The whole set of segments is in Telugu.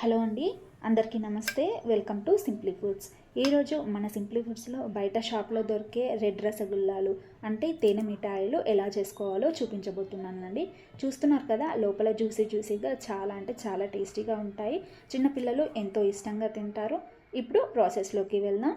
హలో అండి అందరికీ నమస్తే. Welcome to simply foods. ఈరోజు మన సింప్లీ ఫుడ్స్లో బయట షాప్లో దొరికే రెడ్ రసగుల్లాలు అంటే తేనె మిఠాయిలు ఎలా చేసుకోవాలో చూపించబోతున్నానండి. చూస్తున్నారు కదా లోపల జ్యూసీ జ్యూసీగా చాలా అంటే చాలా టేస్టీగా ఉంటాయి. చిన్నపిల్లలు ఎంతో ఇష్టంగా తింటారు. ఇప్పుడు ప్రాసెస్లోకి వెళ్దాం.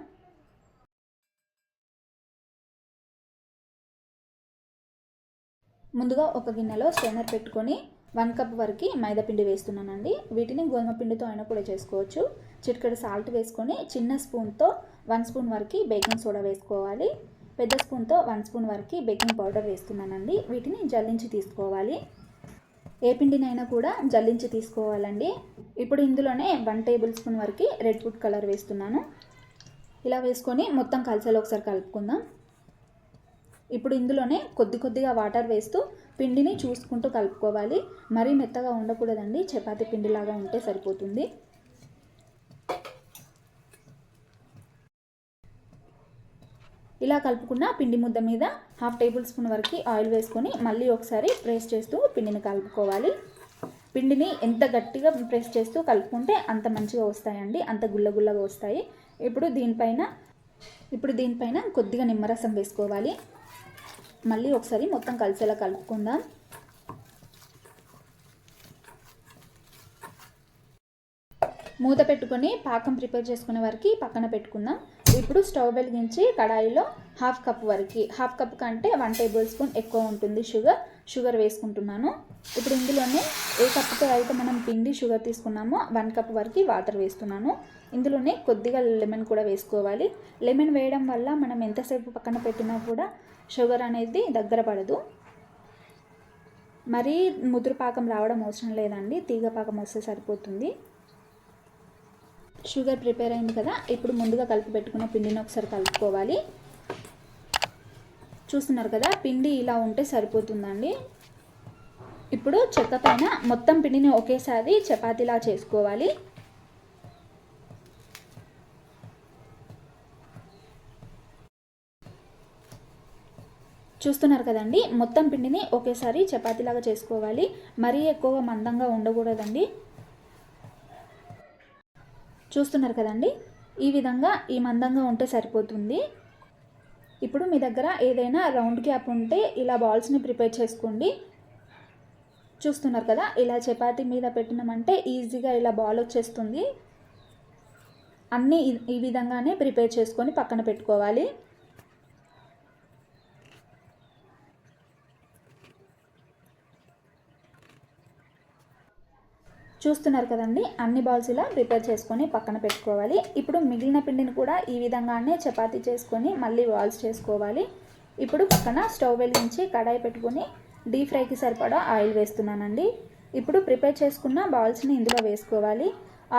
ముందుగా ఒక గిన్నెలో స్ట్రైనర్ పెట్టుకొని వన్ కప్ వరకు మైదా పిండి వేస్తున్నానండి. వీటిని గోధుమ పిండితో అయినా కూడా చేసుకోవచ్చు. చిటికెడు సాల్ట్ వేసుకొని చిన్న స్పూన్తో వన్ స్పూన్ వరకు బేకింగ్ సోడా వేసుకోవాలి. పెద్ద స్పూన్తో వన్ స్పూన్ వరకు బేకింగ్ పౌడర్ వేస్తున్నానండి. వీటిని జల్లించి తీసుకోవాలి. ఏ పిండినైనా కూడా జల్లించి తీసుకోవాలండి. ఇప్పుడు ఇందులోనే వన్ టేబుల్ స్పూన్ వరకు రెడ్ ఫుడ్ కలర్ వేస్తున్నాను. ఇలా వేసుకొని మొత్తం కలిసేలో ఒకసారి కలుపుకుందాం. ఇప్పుడు ఇందులోనే కొద్ది కొద్దిగా వాటర్ వేస్తూ పిండిని చూసుకుంటూ కలుపుకోవాలి. మరీ మెత్తగా ఉండకూడదండి. చపాతి పిండిలాగా ఉంటే సరిపోతుంది. ఇలా కలుపుకున్న పిండి ముద్ద మీద హాఫ్ టేబుల్ స్పూన్ వరకు ఆయిల్ వేసుకొని మళ్ళీ ఒకసారి ప్రెస్ చేస్తూ పిండిని కలుపుకోవాలి. పిండిని ఎంత గట్టిగా ప్రెస్ చేస్తూ కలుపుకుంటే అంత మంచిగా వస్తాయండి. అంత గుల్లగుల్లగా వస్తాయి. ఇప్పుడు దీనిపైన ఇప్పుడు దీనిపైన కొద్దిగా నిమ్మరసం వేసుకోవాలి. మళ్ళీ ఒకసారి మొత్తం కలిసేలా కలుపుకుందాం. మూత పెట్టుకొని పాకం ప్రిపేర్ చేసుకునే వరకు పక్కన పెట్టుకుందాం. ఇప్పుడు స్టవ్ వెలిగించి కడాయిలో హాఫ్ కప్ వరకు హాఫ్ కప్ కంటే వన్ టేబుల్ స్పూన్ ఎక్కువ ఉంటుంది షుగర్ షుగర్ వేసుకుంటున్నాను. ఇప్పుడు ఇందులోనే ఏ కప్తో అయితే మనం పిండి షుగర్ తీసుకున్నామో వన్ కప్ వరకు వాటర్ వేస్తున్నాను. ఇందులోనే కొద్దిగా లెమన్ కూడా వేసుకోవాలి. లెమన్ వేయడం వల్ల మనం ఎంతసేపు పక్కన పెట్టినా కూడా షుగర్ అనేది దగ్గర పడదు. మరీ ముదురు పాకం రావడం అవసరం లేదండి. తీగ పాకం వస్తే సరిపోతుంది. షుగర్ ప్రిపేర్ అయింది కదా ఇప్పుడు ముందుగా కలిపి పెట్టుకున్న పిండిని ఒకసారి కలుపుకోవాలి. చూస్తున్నారు కదా పిండి ఇలా ఉంటే సరిపోతుందండి. ఇప్పుడు చెక్క పైన మొత్తం పిండిని ఒకేసారి చపాతీలా చేసుకోవాలి. చూస్తున్నారు కదండి మొత్తం పిండిని ఒకేసారి చపాతీలాగా చేసుకోవాలి. మరీ ఎక్కువగా మందంగా ఉండకూడదండి. చూస్తున్నారు కదండి ఈ విధంగా ఈ మందంగా ఉంటే సరిపోతుంది. ఇప్పుడు మీ దగ్గర ఏదైనా రౌండ్ క్యాప్ ఉంటే ఇలా బాల్స్ని ప్రిపేర్ చేసుకోండి. చూస్తున్నారు కదా ఇలా చపాతీ మీద పెట్టినామంటే ఈజీగా ఇలా బాల్ వచ్చేస్తుంది. అన్నీ ఈ విధంగానే ప్రిపేర్ చేసుకొని పక్కన పెట్టుకోవాలి. చూస్తున్నారు కదండి అన్ని బాల్స్ ఇలా ప్రిపేర్ చేసుకొని పక్కన పెట్టుకోవాలి. ఇప్పుడు మిగిలిన పిండిని కూడా ఈ విధంగానే చపాతీ చేసుకొని మళ్ళీ బాల్స్ చేసుకోవాలి. ఇప్పుడు పక్కన స్టవ్ వెలిగించి కడాయి పెట్టుకొని డీప్ ఫ్రైకి సరిపడా ఆయిల్ వేస్తున్నానండి. ఇప్పుడు ప్రిపేర్ చేసుకున్న బాల్స్ని ఇందులో వేసుకోవాలి.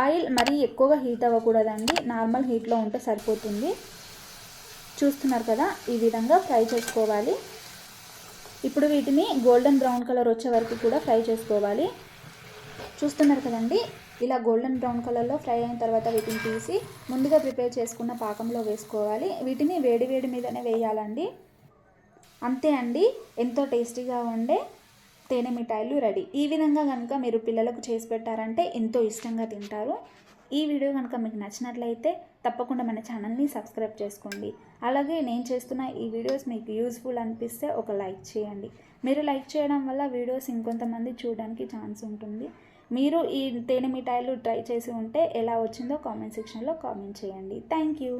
ఆయిల్ మరీ ఎక్కువగా హీట్ అవ్వకూడదండి నార్మల్ హీట్లో ఉంటే సరిపోతుంది. చూస్తున్నారు కదా ఈ విధంగా ఫ్రై చేసుకోవాలి. ఇప్పుడు వీటిని గోల్డెన్ బ్రౌన్ కలర్ వచ్చే వరకు కూడా ఫ్రై చేసుకోవాలి. చూస్తున్నారు కదండి. ఇలా గోల్డెన్ బ్రౌన్ కలర్లో ఫ్రై అయిన తర్వాత వీటిని తీసి ముందుగా ప్రిపేర్ చేసుకున్న పాకంలో వేసుకోవాలి. వీటిని వేడి వేడి మీదనే వేయాలండి. అంతే అండి. ఎంతో టేస్టీగా ఉండే తేనె మిఠాయిలు రెడీ. ఈ విధంగా కనుక మీరు పిల్లలకు చేసి పెట్టారంటే ఎంతో ఇష్టంగా తింటారు. ఈ వీడియో కనుక మీకు నచ్చినట్లయితే తప్పకుండా మన ఛానల్ని సబ్స్క్రైబ్ చేసుకోండి. అలాగే నేను చేస్తున్న ఈ వీడియోస్ మీకు యూస్ఫుల్ అనిపిస్తే ఒక లైక్ చేయండి. మీరు లైక్ చేయడం వల్ల వీడియోస్ ఇంకొంతమంది చూడడానికి ఛాన్స్ ఉంటుంది. మీరు ఈ తేనె మిఠాయిలు ట్రై చేసి ఉంటే ఎలా వచ్చిందో కామెంట్ సెక్షన్లో కామెంట్ చేయండి. Thank you.